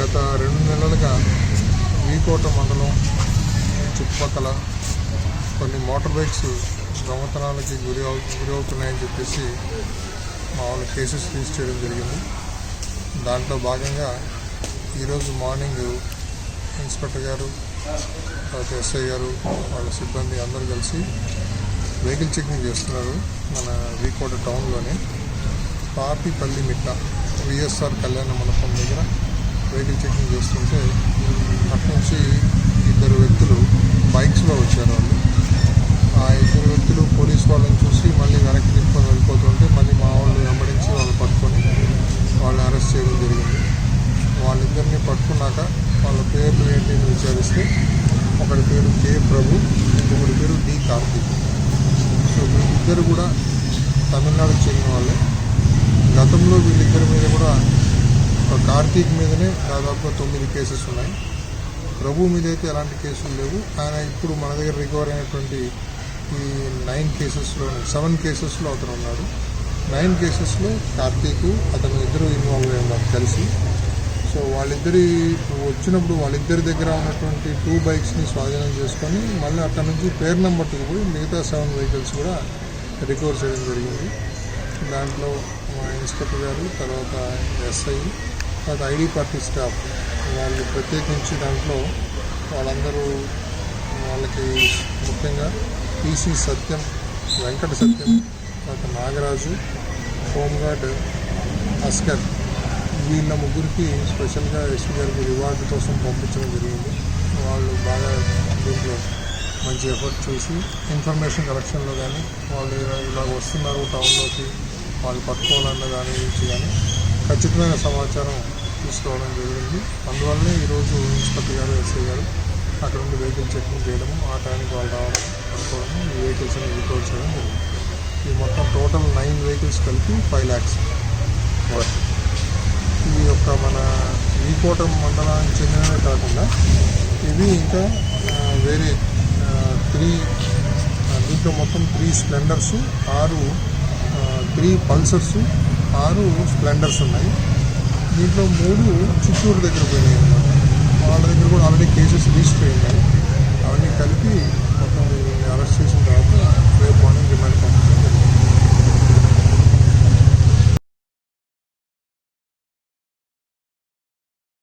గత రెండు నెలలుగా వీకోట మండలం చుట్టుపక్కల కొన్ని మోటార్ బైక్స్ దొంగతనాలకి గురి అవు గురి అవుతున్నాయని చెప్పేసి మా వాళ్ళు కేసెస్ రిజిస్టర్ చేయడం జరిగింది. దాంట్లో భాగంగా ఈరోజు మార్నింగ్ ఇన్స్పెక్టర్ గారు తర్వాత ఎస్ఐ గారు వాళ్ళ సిబ్బంది అందరూ కలిసి వెహికల్ చెకింగ్ చేస్తున్నారు మన వీకోట టౌన్లోనే. పాపిపల్లి మిట్ట విఎస్ఆర్ కళ్యాణ మండపం దగ్గర వెహికల్ చెకింగ్ చేస్తుంటే అటు నుంచి ఇద్దరు వ్యక్తులు బైక్స్లో వచ్చారు వాళ్ళు. ఆ ఇద్దరు వ్యక్తులు పోలీస్ వాళ్ళని చూసి మళ్ళీ వెనక్కి తిప్పుకొని వెళ్ళిపోతుంటే మళ్ళీ మా వాళ్ళు వెంబడించి వాళ్ళు పట్టుకొని వాళ్ళని అరెస్ట్ చేయడం జరిగింది. వాళ్ళిద్దరిని పట్టుకున్నాక వాళ్ళ పేర్లు ఏంటి అని విచారిస్తే ఒకడి పేరు కే ప్రభు ఇంకొకటి పేరు డి కార్తీక్. సో వీళ్ళిద్దరు కూడా తమిళనాడుకు చెందిన వాళ్ళే. గతంలో వీళ్ళిద్దరి మీద కూడా కార్తీక్ మీదనే దాదాపుగా తొమ్మిది కేసెస్ ఉన్నాయి. ప్రభు మీద అయితే ఎలాంటి కేసులు లేవు. ఆయన ఇప్పుడు మన దగ్గర రికవర్ అయినటువంటి ఈ నైన్ కేసెస్లో సెవెన్ కేసెస్లో అతను ఉన్నాడు. నైన్ కేసెస్లో కార్తీక్ అతను ఇద్దరు ఇన్వాల్వ్ అయ్యి ఉన్నారు కలిసి. సో వాళ్ళిద్దరి వచ్చినప్పుడు వాళ్ళిద్దరి దగ్గర ఉన్నటువంటి టూ బైక్స్ని స్వాధీనం చేసుకొని మళ్ళీ అక్కడ నుంచి పేరు నెంబర్కి పోయి మిగతా సెవెన్ వెహికల్స్ కూడా రికవర్ చేయడం జరిగింది. దాంట్లో మా ఇన్స్పెక్టర్ గారు తర్వాత ఎస్ఐ తర్వాత ఐడి పార్టీ స్టాఫ్ వాళ్ళు ప్రత్యేకించి దాంట్లో వాళ్ళందరూ వాళ్ళకి ముఖ్యంగా పీసీ సత్యం వెంకట సత్యం తర్వాత నాగరాజు హోంగార్డ్ అస్కర్ వీళ్ళ ముగ్గురికి స్పెషల్గా ఎస్పీ గారికి రివార్డు కోసం పంపించడం జరిగింది. వాళ్ళు బాగా దీంట్లో మంచి ఎఫర్ట్ చూసి ఇన్ఫర్మేషన్ కలెక్షన్లో కానీ వాళ్ళు ఇలా- ఇలా వస్తున్నారు టౌన్లోకి వాళ్ళు పట్టుకోవాలన్న దాని గురించి కానీ ఖచ్చితమైన సమాచారం తీసుకోవడం జరిగింది. అందువల్లనే ఈరోజు ఇన్స్పెక్టర్ గారు ఎస్ఐ గారు అక్కడ నుండి వెహికల్ చెక్కింగ్ చేయడము ఆ టైంకి వాళ్ళు రావడం ఈ వెహికల్స్ని రికవర్ చేయడం జరిగింది. ఈ మొత్తం టోటల్ నైన్ వెహికల్స్ కలిపి ఫైవ్ ల్యాక్స్ ఈ యొక్క మన ఈకోట మండలానికి చెందినవే కాకుండా ఇవి ఇంకా వేరే త్రీ దీంట్లో మొత్తం త్రీ స్ప్లెండర్స్ ఆరు త్రీ పల్సర్స్ ఆరు స్ప్లెండర్స్ ఉన్నాయి. దీంట్లో మూడు చిత్తూరు దగ్గర పోయినాయి అన్నమాట. వాళ్ళ దగ్గర కూడా ఆల్రెడీ కేసెస్ రిజిస్టర్ అయ్యాయి.